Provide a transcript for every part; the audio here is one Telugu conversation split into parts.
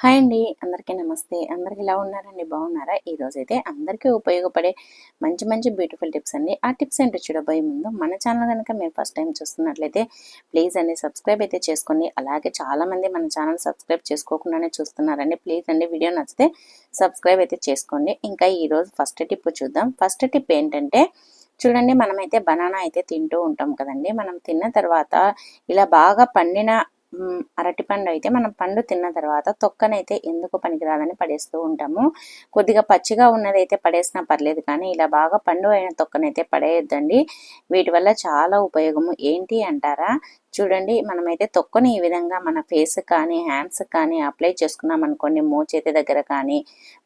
హాయ్ అండి. అందరికీ నమస్తే. అందరికి ఎలా ఉన్నారండి? బాగున్నారా? ఈరోజు అయితే అందరికీ ఉపయోగపడే మంచి మంచి బ్యూటిఫుల్ టిప్స్ అండి. ఆ టిప్స్ ఏంటో చూడబోయే ముందు మన ఛానల్ కనుక మీరు ఫస్ట్ టైం చూస్తున్నట్లయితే ప్లీజ్ అండి సబ్స్క్రైబ్ అయితే చేసుకోండి. అలాగే చాలామంది మన ఛానల్ సబ్స్క్రైబ్ చేసుకోకుండానే చూస్తున్నారండి. ప్లీజ్ అండి వీడియో నచ్చితే సబ్స్క్రైబ్ అయితే చేసుకోండి. ఇంకా ఈరోజు ఫస్ట్ టిప్ చూద్దాం. ఫస్ట్ టిప్ ఏంటంటే చూడండి మనమైతే బనానా అయితే తింటూ ఉంటాం కదండి. మనం తిన్న తర్వాత ఇలా బాగా పండిన అరటిపండు అయితే మనం పండు తిన్న తర్వాత తొక్కనైతే ఎందుకు పనికిరాదని పడేస్తూ ఉంటాము. కొద్దిగా పచ్చిగా ఉన్నదైతే పడేసినా పర్లేదు కానీ ఇలా బాగా పండు అయిన తొక్కనైతే పడేయొద్దండి. వీటి వల్ల చాలా ఉపయోగము. ఏంటి అంటారా? చూడండి మనమైతే తొక్కని ఈ విధంగా మన ఫేస్ కానీ హ్యాండ్స్ కానీ అప్లై చేసుకున్నాం అనుకోండి మోచేతి దగ్గర కానీ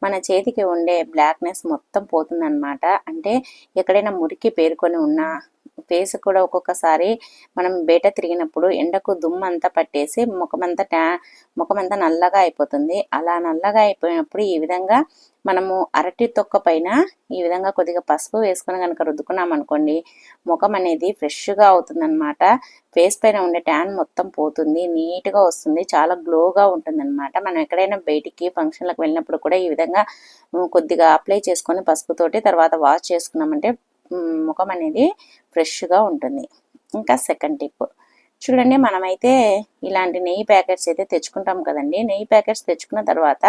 మన చేతికి ఉండే బ్లాక్నెస్ మొత్తం పోతుందన్నమాట. అంటే ఎక్కడైనా మురికి పేరుకొని ఉన్నా ఫేస్ కూడా ఒక్కొక్కసారి మనం బయట తిరిగినప్పుడు ఎండకు దుమ్ము అంతా పట్టేసి ముఖమంతా ట్యా ముఖమంతా నల్లగా అయిపోతుంది. అలా నల్లగా అయిపోయినప్పుడు ఈ విధంగా మనము అరటి తొక్క పైన ఈ విధంగా కొద్దిగా పసుపు వేసుకొని కనుక రుద్దుకున్నాం అనుకోండి ముఖం అనేది ఫ్రెష్గా అవుతుందన్నమాట. ఫేస్ పైన ఉండే ట్యాన్ మొత్తం పోతుంది నీట్గా వస్తుంది చాలా గ్లోగా ఉంటుందన్నమాట. మనం ఎక్కడైనా బయటికి ఫంక్షన్లకు వెళ్ళినప్పుడు కూడా ఈ విధంగా కొద్దిగా అప్లై చేసుకొని పసుపుతోటి తర్వాత వాష్ చేసుకున్నామంటే ముఖం అనేది ఫ్రెష్గా ఉంటుంది. ఇంకా సెకండ్ టిప్. చూడండి మనమైతే ఇలాంటి నెయ్యి ప్యాకెట్స్ అయితే తెచ్చుకుంటాం కదండి. నెయ్యి ప్యాకెట్స్ తెచ్చుకున్న తర్వాత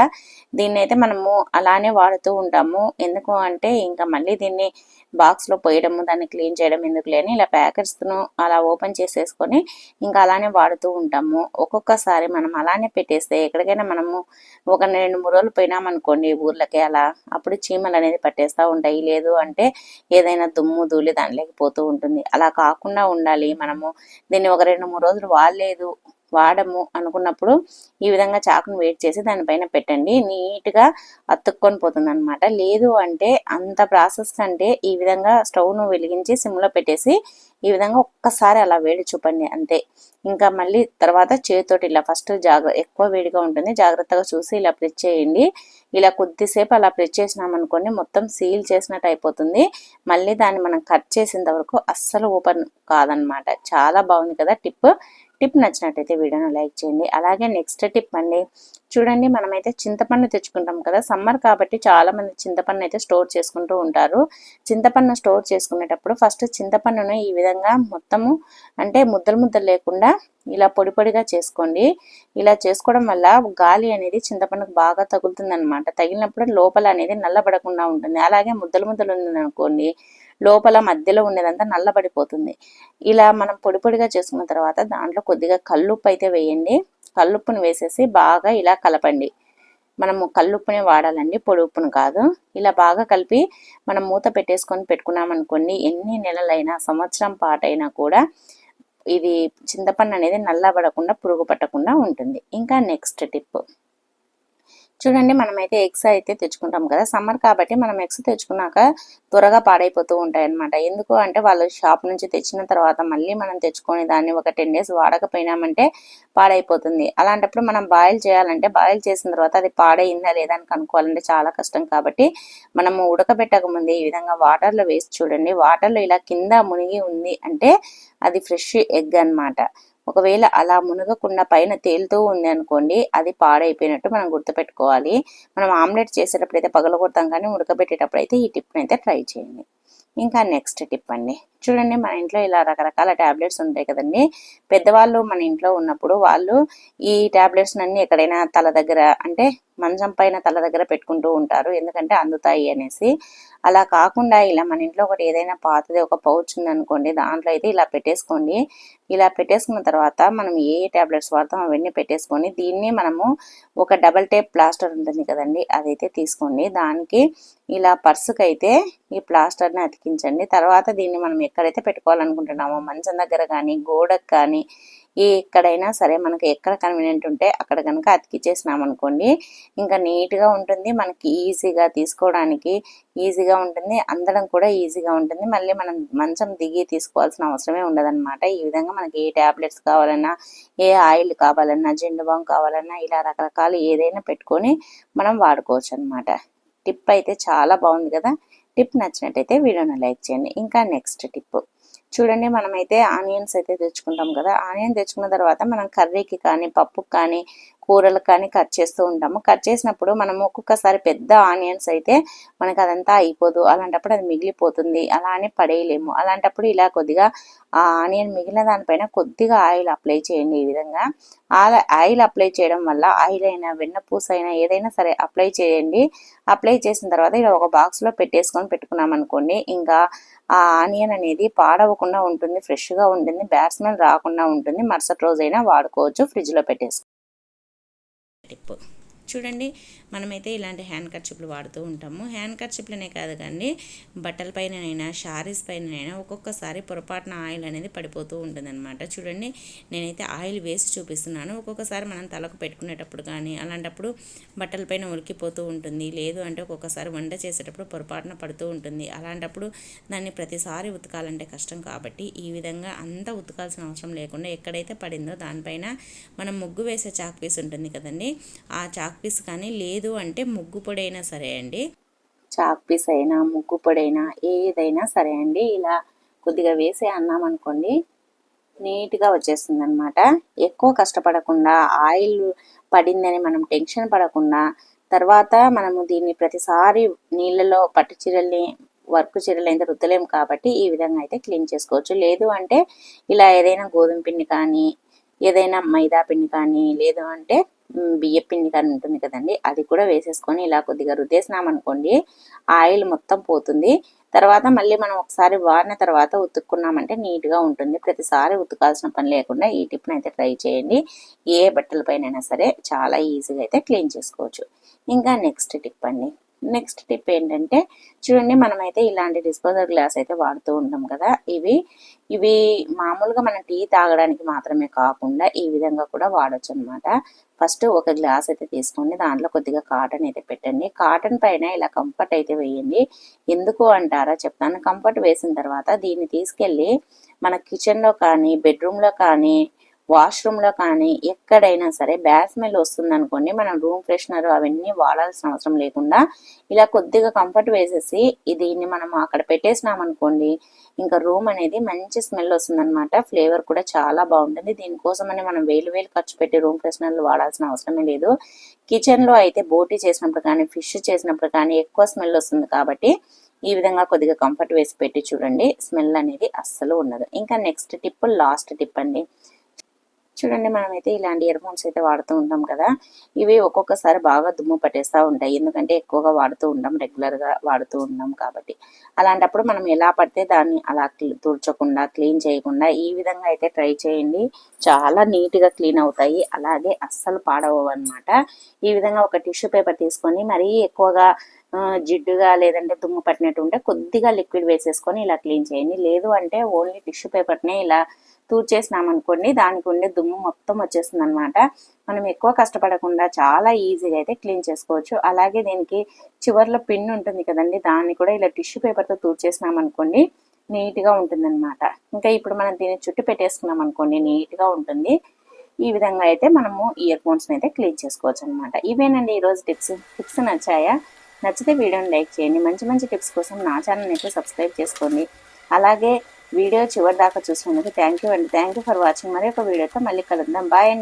దీన్ని అయితే మనము అలానే వాడుతూ ఉంటాము. ఎందుకు అంటే ఇంకా మళ్ళీ దీన్ని బాక్స్లో పోయడము దాన్ని క్లీన్ చేయడం ఎందుకు లేని ఇలా ప్యాకెట్స్ను అలా ఓపెన్ చేసేసుకొని ఇంకా అలానే వాడుతూ ఉంటాము. ఒక్కొక్కసారి మనం అలానే పెట్టేస్తే ఎక్కడికైనా మనము ఒక రెండు మూడు రోజులు పోయినామనుకోండి ఊర్లకి అలా అప్పుడు చీమలు అనేది పట్టేస్తూ ఉంటాయి. లేదు అంటే ఏదైనా దుమ్ము ధూళి దానిలోకి పోతూ ఉంటుంది. అలా కాకుండా ఉండాలి మనము. దీన్ని ఒక రెండు మూడు రోజులు వాడలేదు వాడము అనుకున్నప్పుడు ఈ విధంగా చాకును వేట్ చేసి దానిపైన పెట్టండి. నీట్గా అతుక్కొని పోతుంది అనమాట లేదు అంటే అంత ప్రాసెస్ కంటే ఈ విధంగా స్టవ్ను వెలిగించి సిమ్లో పెట్టేసి ఈ విధంగా ఒక్కసారి అలా వేడి చూపండి అంతే. ఇంకా మళ్ళీ తర్వాత చేతితోటి ఇలా ఫస్ట్ జాగ్రత్త ఎక్కువ వేడిగా ఉంటుంది. జాగ్రత్తగా చూసి ఇలా ప్రెస్ చేయండి. ఇలా కొద్దిసేపు అలా ప్రెస్ చేసినాం అనుకోండి మొత్తం సీల్ చేసినట్టు అయిపోతుంది. మళ్ళీ దాన్ని మనం కట్ చేసేంత వరకు అస్సలు ఓపెన్ కాదనమాట చాలా బాగుంది కదా టిప్. టిప్ నచ్చినట్టయితే వీడియోను లైక్ చేయండి. అలాగే నెక్స్ట్ టిప్ అండి. చూడండి మనమైతే చింతపండు తెచ్చుకుంటాం కదా. సమ్మర్ కాబట్టి చాలా మంది చింతపండు అయితే స్టోర్ చేసుకుంటూ ఉంటారు. చింతపండు స్టోర్ చేసుకునేటప్పుడు ఫస్ట్ చింతపండును ఈ విధంగా మొత్తము అంటే ముద్దలు ముద్దలు లేకుండా ఇలా పొడి పొడిగా చేసుకోండి. ఇలా చేసుకోవడం వల్ల గాలి అనేది చింతపండుకు బాగా తగులుతుంది అనమాట తగిలినప్పుడు లోపల అనేది నల్లబడకుండా ఉంటుంది. అలాగే ముద్దలు ముద్దలు ఉంది అనుకోండి లోపల మధ్యలో ఉండేదంతా నల్లబడిపోతుంది. ఇలా మనం పొడి పొడిగా చేసుకున్న తర్వాత దాంట్లో కొద్దిగా కల్లుప్పు అయితే వేయండి. కల్లుప్పును వేసేసి బాగా ఇలా కలపండి. మనము కల్లుప్పునే వాడాలండి పొడి ఉప్పును కాదు. ఇలా బాగా కలిపి మనం మూత పెట్టేసుకొని పెట్టుకున్నామనుకోండి ఎన్ని నెలలైనా సంవత్సరం పాటైనా కూడా ఇది చింతపండు అనేది నల్లబడకుండా పురుగు పట్టకుండా ఉంటుంది. ఇంకా నెక్స్ట్ టిప్. చూడండి మనమైతే ఎగ్స్ అయితే తెచ్చుకుంటాం కదా. సమ్మర్ కాబట్టి మనం ఎగ్స్ తెచ్చుకున్నాక త్వరగా పాడైపోతూ ఉంటాయి అనమాట ఎందుకు అంటే వాళ్ళు షాప్ నుంచి తెచ్చిన తర్వాత మళ్ళీ మనం తెచ్చుకొని దాన్ని ఒక టెన్ డేస్ వాడకపోయినామంటే పాడైపోతుంది. అలాంటప్పుడు మనం బాయిల్ చేయాలంటే బాయిల్ చేసిన తర్వాత అది పాడైందా లేదా అని కనుక్కోవాలంటే చాలా కష్టం కాబట్టి మనము ఉడకబెట్టక ముందే ఈ విధంగా వాటర్లో వేసి చూడండి. వాటర్లో ఇలా కింద మునిగి ఉంది అంటే అది ఫ్రెష్ ఎగ్ అనమాట ఒకవేళ అలా మునగకుండా పైన తేలుతూ ఉంది అనుకోండి అది పాడైపోయినట్టు మనం గుర్తుపెట్టుకోవాలి. మనం ఆమ్లెట్ చేసేటప్పుడు అయితే పగలగొడతాం కానీ ఉడకబెట్టేటప్పుడు అయితే ఈ టిప్ని అయితే ట్రై చేయండి. ఇంకా నెక్స్ట్ టిప్ అండి. చూడండి మన ఇంట్లో ఇలా రకరకాల ట్యాబ్లెట్స్ ఉంటాయి కదండి. పెద్దవాళ్ళు మన ఇంట్లో ఉన్నప్పుడు వాళ్ళు ఈ ట్యాబ్లెట్స్ అన్ని ఎక్కడైనా తల దగ్గర అంటే మంచం పైన తల దగ్గర పెట్టుకుంటూ ఉంటారు. ఎందుకంటే అందుతాయి అనేసి అలా కాకుండా ఇలా మన ఇంట్లో ఒకటి ఏదైనా పాతది ఒక పౌచ్ ఉందనుకోండి దాంట్లో అయితే ఇలా పెట్టేసుకోండి. ఇలా పెట్టేసుకున్న తర్వాత మనం ఏ ఏ ట్యాబ్లెట్స్ వాడతాం అవన్నీ పెట్టేసుకొని దీన్ని మనము ఒక డబల్ టేప్ ప్లాస్టర్ ఉంటుంది కదండి అదైతే తీసుకోండి. దానికి ఇలా పర్సుకి అయితే ఈ ప్లాస్టర్ని అతికించండి. తర్వాత దీన్ని మనం ఎక్కడైతే పెట్టుకోవాలనుకుంటున్నామో మంచం దగ్గర కానీ గోడకు కానీ ఎక్కడైనా సరే మనకి ఎక్కడ కన్వీనియంట్ ఉంటే అక్కడ కనుక అతికిచ్చేసినాం అనుకోండి ఇంకా నీట్గా ఉంటుంది. మనకి ఈజీగా తీసుకోవడానికి ఈజీగా ఉంటుంది. అందడం కూడా ఈజీగా ఉంటుంది. మళ్ళీ మనం మంచం దిగి తీసుకోవాల్సిన అవసరమే ఉండదన్నమాట. ఈ విధంగా మనకి ఏ ట్యాబ్లెట్స్ కావాలన్నా ఏ ఆయిల్ కావాలన్నా జెండు బాం కావాలన్నా ఇలా రకరకాలు ఏదైనా పెట్టుకొని మనం వాడుకోవచ్చు అనమాట టిప్ అయితే చాలా బాగుంది కదా. టిప్ నచ్చినట్టయితే వీడియోను లైక్ చేయండి. ఇంకా నెక్స్ట్ టిప్. చూడండి మనమైతే ఆనియన్స్ అయితే తెచ్చుకుంటాం కదా. ఆనియన్ తెచ్చుకున్న తర్వాత మనం కర్రీకి కానీ పప్పుకి కానీ కూరలకు కానీ కట్ చేస్తూ ఉంటాము. కట్ చేసినప్పుడు మనం ఒక్కొక్కసారి పెద్ద ఆనియన్స్ అయితే మనకు అదంతా అయిపోదు. అలాంటప్పుడు అది మిగిలిపోతుంది. అలా అని పడేయలేము. అలాంటప్పుడు ఇలా కొద్దిగా ఆ ఆనియన్ మిగిలిన దానిపైన కొద్దిగా ఆయిల్ అప్లై చేయండి ఈ విధంగా. ఆయిల్ అప్లై చేయడం వల్ల ఆయిల్ అయినా వెన్నపూస అయినా ఏదైనా సరే అప్లై చేయండి. అప్లై చేసిన తర్వాత ఇలా ఒక బాక్స్లో పెట్టేసుకొని పెట్టుకున్నాం అనుకోండి ఇంకా ఆ ఆనియన్ అనేది పాడవకుండా ఉంటుంది ఫ్రెష్గా ఉంటుంది బ్యాట్స్మెన్ రాకుండా ఉంటుంది. మరుసటి రోజైనా వాడుకోవచ్చు ఫ్రిడ్జ్లో పెట్టేసుకో. టిప్. చూడండి మనమైతే ఇలాంటి హ్యాండ్ కర్చిప్లు వాడుతూ ఉంటాము. హ్యాండ్ కర్చిప్లనే కాదు కానీ బట్టల పైననైనా శారీస్ పైననైనా ఒక్కొక్కసారి పొరపాటున ఆయిల్ అనేది పడిపోతూ ఉంటుందన్నమాట. చూడండి నేనైతే ఆయిల్ వేసి చూపిస్తున్నాను. ఒక్కొక్కసారి మనం తలకు పెట్టుకునేటప్పుడు కానీ అలాంటప్పుడు బట్టల పైన ఉలికిపోతూ ఉంటుంది. లేదు అంటే ఒక్కొక్కసారి వంట చేసేటప్పుడు పొరపాటున పడుతూ ఉంటుంది. అలాంటప్పుడు దాన్ని ప్రతిసారి ఉతకాలంటే కష్టం కాబట్టి ఈ విధంగా అంతా ఉతకాల్సిన అవసరం లేకుండా ఎక్కడైతే పడిందో దానిపైన మనం ముగ్గు వేసే చాక్ పీస్ ఉంటుంది కదండి ఆ చాక్ పీస్ కానీ లేదు అంటే ముగ్గు పొడి అయినా సరే అండి. చాక్ పీస్ అయినా ముగ్గు పొడి అయినా ఏదైనా సరే అండి. ఇలా కొద్దిగా వేసి అన్నాం అనుకోండి నీట్గా వచ్చేస్తుంది అనమాట ఎక్కువ కష్టపడకుండా ఆయిల్ పడిందని మనం టెన్షన్ పడకుండా తర్వాత మనము దీన్ని ప్రతిసారి నీళ్ళలో పట్టు చీరల్ని వర్క్ చీరలు అయితే రుద్దలేము కాబట్టి ఈ విధంగా అయితే క్లీన్ చేసుకోవచ్చు. లేదు అంటే ఇలా ఏదైనా గోధుమ పిండి కానీ ఏదైనా మైదా పిండి కానీ లేదు అంటే బియ్య పిండి కానీ ఉంటుంది కదండి. అది కూడా వేసేసుకొని ఇలా కొద్దిగా రుద్దేసినామనుకోండి ఆయిల్ మొత్తం పోతుంది. తర్వాత మళ్ళీ మనం ఒకసారి వాడిన తర్వాత ఉతుక్కున్నామంటే నీట్గా ఉంటుంది. ప్రతిసారి ఉతుకాల్సిన పని లేకుండా ఈ టిప్ని అయితే ట్రై చేయండి. ఏ బట్టలపైనైనా సరే చాలా ఈజీగా అయితే క్లీన్ చేసుకోవచ్చు. ఇంకా నెక్స్ట్ టిప్ అండి. నెక్స్ట్ టిప్ ఏంటంటే చూడండి మనమైతే ఇలాంటి డిస్పోజల్ గ్లాస్ అయితే వాడుతూ ఉంటాం కదా. ఇవి ఇవి మామూలుగా మనం టీ తాగడానికి మాత్రమే కాకుండా ఈ విధంగా కూడా వాడచ్చు అనమాట ఫస్ట్ ఒక గ్లాస్ అయితే తీసుకోండి దాంట్లో కొద్దిగా కాటన్ అయితే పెట్టండి. కాటన్ పైన ఇలా కంఫర్ట్ అయితే వేయండి. ఎందుకు అంటారా చెప్తాను. కంఫర్ట్ వేసిన తర్వాత దీన్ని తీసుకెళ్ళి మన కిచెన్లో కానీ బెడ్రూమ్లో కానీ వాష్రూమ్లో కానీ ఎక్కడైనా సరే బ్యాడ్ స్మెల్ వస్తుంది అనుకోండి మనం రూమ్ ఫ్రెషనర్ అవన్నీ వాడాల్సిన అవసరం లేకుండా ఇలా కొద్దిగా కంఫర్ట్ వేసేసి దీన్ని మనం అక్కడ పెట్టేసినాం అనుకోండి ఇంకా రూమ్ అనేది మంచి స్మెల్ వస్తుందన్నమాట. ఫ్లేవర్ కూడా చాలా బాగుంటుంది. దీనికోసమని మనం వేలు వేలు ఖర్చు పెట్టి రూమ్ ఫ్రెషనర్లు వాడాల్సిన అవసరమే లేదు. కిచెన్లో అయితే బోటీ చేసినప్పుడు కానీ ఫిష్ చేసినప్పుడు కానీ ఎక్కువ స్మెల్ వస్తుంది కాబట్టి ఈ విధంగా కొద్దిగా కంఫర్ట్ వేసి పెట్టి చూడండి. స్మెల్ అనేది అస్సలు ఉండదు. ఇంకా నెక్స్ట్ టిప్ లాస్ట్ టిప్ అండి. చూడండి మనమైతే ఇలాంటి ఇయర్ ఫోన్స్ అయితే వాడుతూ ఉంటాం కదా. ఇవి ఒక్కొక్కసారి బాగా దుమ్ము పట్టేస్తూ ఉంటాయి. ఎందుకంటే ఎక్కువగా వాడుతూ ఉంటాం రెగ్యులర్గా వాడుతూ ఉంటాం కాబట్టి. అలాంటప్పుడు మనం ఎలా పడితే దాన్ని అలా తుడ్చకుండా క్లీన్ చేయకుండా ఈ విధంగా అయితే ట్రై చేయండి. చాలా నీట్గా క్లీన్ అవుతాయి. అలాగే అస్సలు పాడవు అనమాట ఈ విధంగా ఒక టిష్యూ పేపర్ తీసుకొని మరీ ఎక్కువగా జిడ్డుగా లేదంటే దుమ్ము పట్టినట్టు ఉంటే కొద్దిగా లిక్విడ్ వేసేసుకొని ఇలా క్లీన్ చేయండి. లేదు అంటే ఓన్లీ టిష్యూ పేపర్నే ఇలా తూర్చేసినాం అనుకోండి దానికి ఉండే దుమ్ము మొత్తం వచ్చేస్తుంది అనమాట మనం ఎక్కువ కష్టపడకుండా చాలా ఈజీగా అయితే క్లీన్ చేసుకోవచ్చు. అలాగే దీనికి చివర్లో పిన్ ఉంటుంది కదండి దాన్ని కూడా ఇలా టిష్యూ పేపర్తో తూర్చేసినాం అనుకోండి నీట్గా ఉంటుందన్నమాట. ఇంకా ఇప్పుడు మనం దీన్ని చుట్టూ పెట్టేసుకున్నాం అనుకోండి నీట్గా ఉంటుంది. ఈ విధంగా అయితే మనము ఇయర్ ఫోన్స్ని అయితే క్లీన్ చేసుకోవచ్చు అనమాట ఇవేనండి ఈరోజు టిప్స్ టిప్స్ నచ్చాయా? నచ్చితే వీడియోని లైక్ చేయండి. మంచి మంచి టిప్స్ కోసం నా ఛానల్ అయితే సబ్స్క్రైబ్ చేసుకోండి. అలాగే వీడియో చివరి దాకా చూసినందుకు థ్యాంక్ యూ అండి. Thank you for watching. మరి ఒక వీడియోతో మళ్ళీ కలుద్దాం. బాయ్ అండి.